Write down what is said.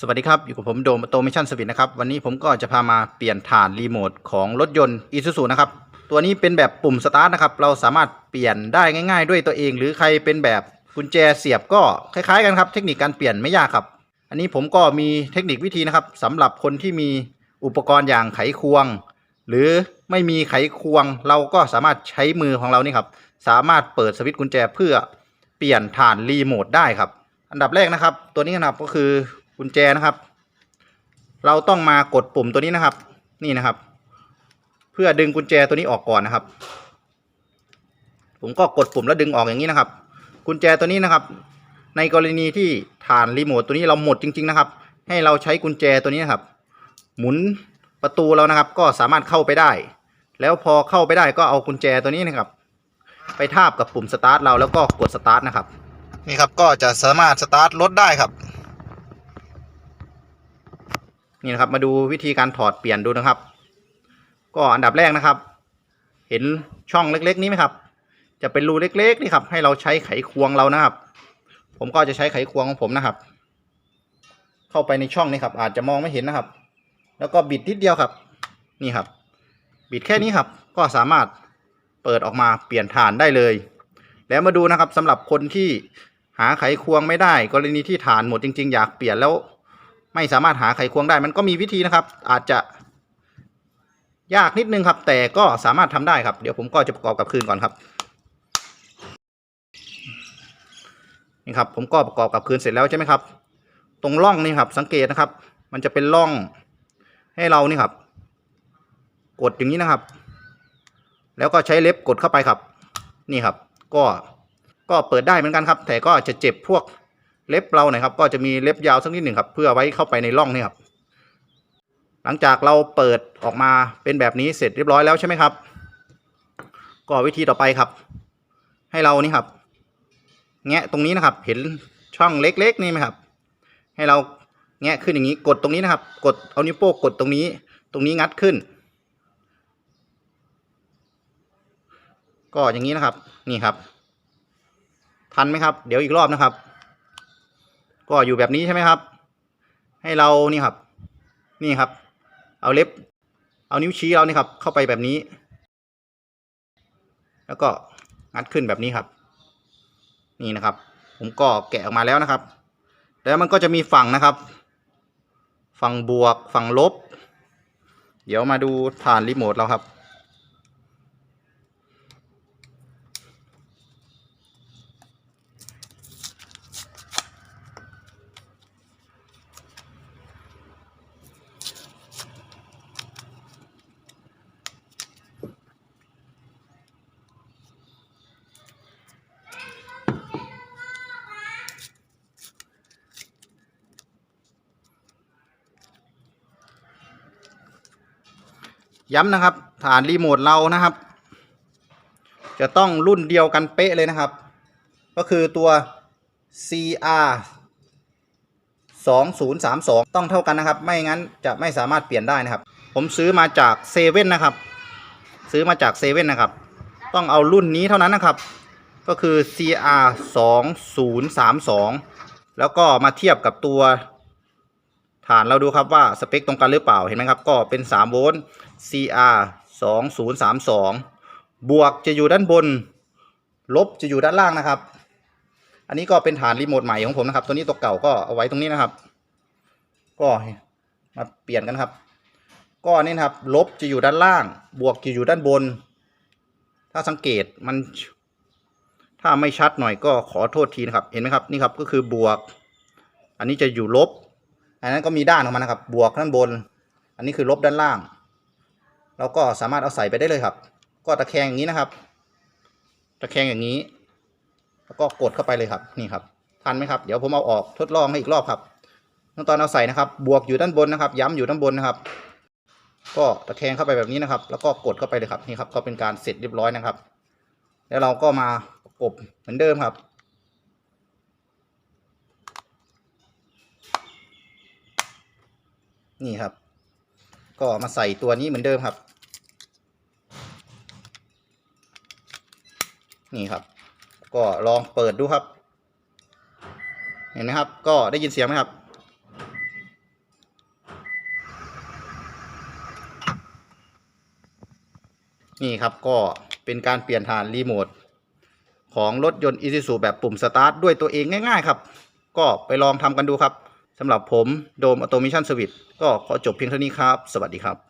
สวัสดีครับ อยู่กับผมโดมโตเมชั่นสวิตนะครับ วันนี้ผมก็จะพามาเปลี่ยนฐานรีโมทของรถยนต์ Isuzu นะครับ ตัวนี้เป็นแบบปุ่มสตาร์ทนะครับ เราสามารถเปลี่ยนได้ง่าย ๆ ด้วยตัวเอง หรือใครเป็นแบบกุญแจเสียบก็คล้ายๆกันครับ เทคนิคการเปลี่ยนไม่ยากครับ อันนี้ผมก็มีเทคนิควิธีนะครับสำหรับคนที่มีอุปกรณ์อย่างไขควง หรือไม่มีไขควง เราก็สามารถใช้มือของเรานี่ครับ สามารถเปิดสวิตช์กุญแจเพื่อเปลี่ยนฐานรีโมทได้ครับ อันดับแรกนะครับ ตัวนี้นะครับก็คือ กุญแจนะครับ เราต้องมากดปุ่มตัวนี้นะครับ นี่นะครับ เพื่อดึงกุญแจตัวนี้ออกก่อนนะครับ ผมก็กดปุ่มแล้วดึงออกอย่างนี้นะครับ กุญแจตัวนี้นะครับ ในกรณีที่ฐานรีโมทตัวนี้เราหมดจริง ๆนะครับ ให้เราใช้กุญแจตัวนี้นะครับ หมุนประตูเรานะครับ ก็สามารถเข้าไปได้ แล้วพอเข้าไปได้ก็เอากุญแจตัวนี้นะครับ ไปทาบกับปุ่มสตาร์ทเราแล้วก็กดสตาร์ทนะครับ นี่ครับก็จะสามารถสตาร์ทรถได้ครับ นี่นะครับ มาดูวิธีการถอดเปลี่ยนดูนะครับ ก็อันดับแรกนะครับ เห็นช่องเล็กๆ นี้ไหมครับ จะเป็นรูเล็กๆนี่ครับ ให้เราใช้ไขควงเรานะครับ ผมก็จะใช้ไขควงของผมนะครับ เข้าไปในช่องนี้ครับ อาจจะมองไม่เห็นนะครับ แล้วก็บิดนิดเดียวครับ นี่ครับ บิดแค่นี้ครับ ก็สามารถเปิดออกมาเปลี่ยนฐานได้เลย แล้วมาดูนะครับสำหรับคนที่หาไขควงไม่ได้ กรณีที่ฐานหมดจริง ๆ อยากเปลี่ยนแล้ว ไม่สามารถหาไขควงได้มันก็มีวิธีนะครับ อาจจะ ยากนิดนึงครับ แต่ก็สามารถทำได้ครับ เดี๋ยวผมก็จะประกอบกับคืนก่อนครับนี่ครับ ผมก็ประกอบกับคืนเสร็จแล้วใช่ไหมครับ ตรงร่องนี่ครับสังเกตนะครับ มันจะเป็นร่องให้เรานี่ครับ กดอย่างนี้นะครับ แล้วก็ใช้เล็บกดเข้าไปครับ นี่ครับ ก็ก็เปิดได้เหมือนกันครับ แต่ก็จะเจ็บพวก เล็บเราหน่อยครับก็จะมีเล็บยาวสักนิดหนึ่งครับ เพื่อไว้เข้าไปในร่องนี่ครับ หลังจากเราเปิดออกมาเป็นแบบนี้เสร็จเรียบร้อยแล้วใช่ไหมครับ ก็วิธีต่อไปครับ ให้เรานี่ครับ แงะตรงนี้นะครับ เห็นช่องเล็กๆนี่ไหมครับ ให้เราแงะขึ้นอย่างนี้กดตรงนี้นะครับ กดเอานิ้วโป้งกดตรงนี้ ตรงนี้งัดขึ้น ก็อย่างนี้นะครับ นี่ครับ ทันไหมครับ เดี๋ยวอีกรอบนะครับ ก็อยู่แบบนี้ใช่ไหมครับ ให้เรานี่ครับ นี่ครับ เอาเล็บ เอานิ้วชี้เรานี่ครับ เข้าไปแบบนี้ แล้วก็งัดขึ้นแบบนี้ครับ นี่นะครับ ผมก็แกะออกมาแล้วนะครับ แล้วมันก็จะมีฝั่งนะครับ ฝั่งบวกฝั่งลบ เดี๋ยวมาดูฐานรีโมทเราครับ ย้ำนะครับ ฐานรีโมทเรานะครับ จะต้องรุ่นเดียวกันเป๊ะเลยนะครับ ก็คือตัว CR 2032 ต้องเท่ากันนะครับ ไม่งั้นจะไม่สามารถเปลี่ยนได้นะครับ ผมซื้อมาจากเซเว่นนะครับ ซื้อมาจากเซเว่นนะครับ ต้องเอารุ่นนี้เท่านั้นนะครับ ก็คือ CR 2032 แล้วก็มาเทียบกับตัว ฐานเราดูครับว่าสเปคตรงกันหรือเปล่าเห็นไหมครับก็เป็น3โวลต์ CR 2032 บวกจะอยู่ด้านบน ลบจะอยู่ด้านล่างนะครับ อันนี้ก็เป็นฐานรีโมทใหม่ของผมนะครับ ตัวนี้ตัวเก่าก็เอาไว้ตรงนี้นะครับ ก็มาเปลี่ยนกันครับ ก็นี่นะครับ ลบจะอยู่ด้านล่าง บวกจะอยู่ด้านบน ถ้าสังเกตมัน ถ้าไม่ชัดหน่อยก็ขอโทษทีนะครับ เห็นไหมครับนี่ครับก็คือบวก อันนี้จะอยู่ลบ อันนั้นก็มีด้านของมันนะครับ บวกด้านบน อันนี้คือลบด้านล่าง เราก็สามารถเอาใส่ไปได้เลยครับ ก็ตะแคงอย่างนี้นะครับ ตะแคงอย่างนี้ แล้วก็กดเข้าไปเลยครับ นี่ครับ ทันไหมครับ เดี๋ยวผมเอาออกทดลองให้อีกรอบครับตอนเอาใส่นะครับ บวกอยู่ด้านบนนะครับ ย้ำอยู่ด้านบนนะครับ ก็ตะแคงเข้าไปแบบนี้นะครับ แล้วก็กดเข้าไปเลยครับ นี่ครับ ก็เป็นการเสร็จเรียบร้อยนะครับ แล้วเราก็มาประกบเหมือนเดิมครับ นี่ครับ ก็มาใส่ตัวนี้เหมือนเดิมครับ นี่ครับ ก็ลองเปิดดูครับ เห็นไหมครับ ก็ได้ยินเสียงไหมครับ นี่ครับก็เป็นการเปลี่ยนฐานรีโมทของรถยนต์ Isuzu แบบปุ่มสตาร์ทด้วยตัวเองง่าย ๆ ครับ ก็ไปลองทำกันดูครับ สำหรับผมโดมอ t โตมิชันสวิตก็ขอจบเพียงเท่านี้ครับ สวัสดีครับ